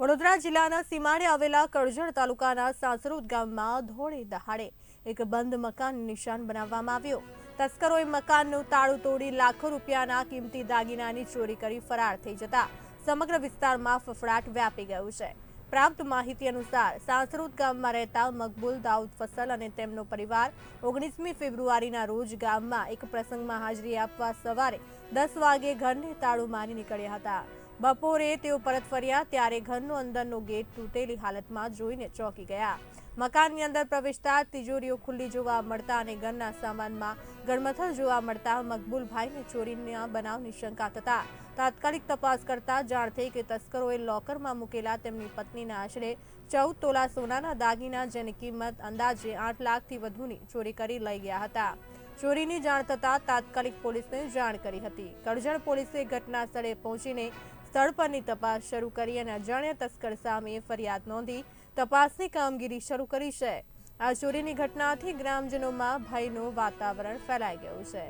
વડોદરા જિલ્લાના સીમાડે આવેલા કરજણ તાલુકાના સાસરોદ ગામમાં ધોળે દહાડે એક બંધ મકાન નિશાન બનાવવામાં આવ્યો. તસ્કરોએ મકાનનું તાળું તોડી લાખો રૂપિયાના કિંમતી દાગીનાની ચોરી કરી ફરાર થઈ જતા સમગ્ર વિસ્તારમાં ફફડાટ વ્યાપી ગયો છે. પ્રાપ્ત માહિતી અનુસાર સાસરોદ ગામમાં રહેતા મકબૂલ દાઉદ ફસલ અને તેમનો પરિવાર ઓગણીસમી ફેબ્રુઆરીના રોજ ગામમાં એક પ્રસંગમાં હાજરી આપવા સવારે દસ વાગે ઘરને તાળું મારી નીકળ્યા હતા. બપોરે તેઓ પરત ફર્યા ત્યારે ઘરનો અંદરનો ગેટ તૂટેલી હાલતમાં જોઈને ચોંકી ગયા. મકાનની અંદર પ્રવેશતા તિજોરીઓ ખુલ્લી જોવા મળતા અને ઘરના સામાનમાં ગણમથલ જોવા મળતા મકબૂલભાઈને ચોરીના બનાવની શંકા થતા તાત્કાલિક તપાસ કરતા જાણ થઈ કે તસ્કરોએ લોકરમાં મૂકેલા તેમની પત્નીના આશરે ચૌદ તોલા સોનાના દાગીના જેની કિંમત અંદાજે આઠ લાખથી વધુની ચોરી કરી લઈ ગયા હતા. ચોરીની જાણ થતાં તાત્કાલિક પોલીસને જાણ કરી હતી. કરજણ પોલીસે ઘટના સ્થળે પહોંચીને સ્થળ પરની તપાસ શરૂ કરી અને અજાણ્યા તસ્કર સામે ફરિયાદ નોંધી તપાસની કામગીરી શરૂ કરી છે. આ ચોરીની ઘટનાથી ગ્રામજનોમાં ભયનું વાતાવરણ ફેલાઈ ગયું છે.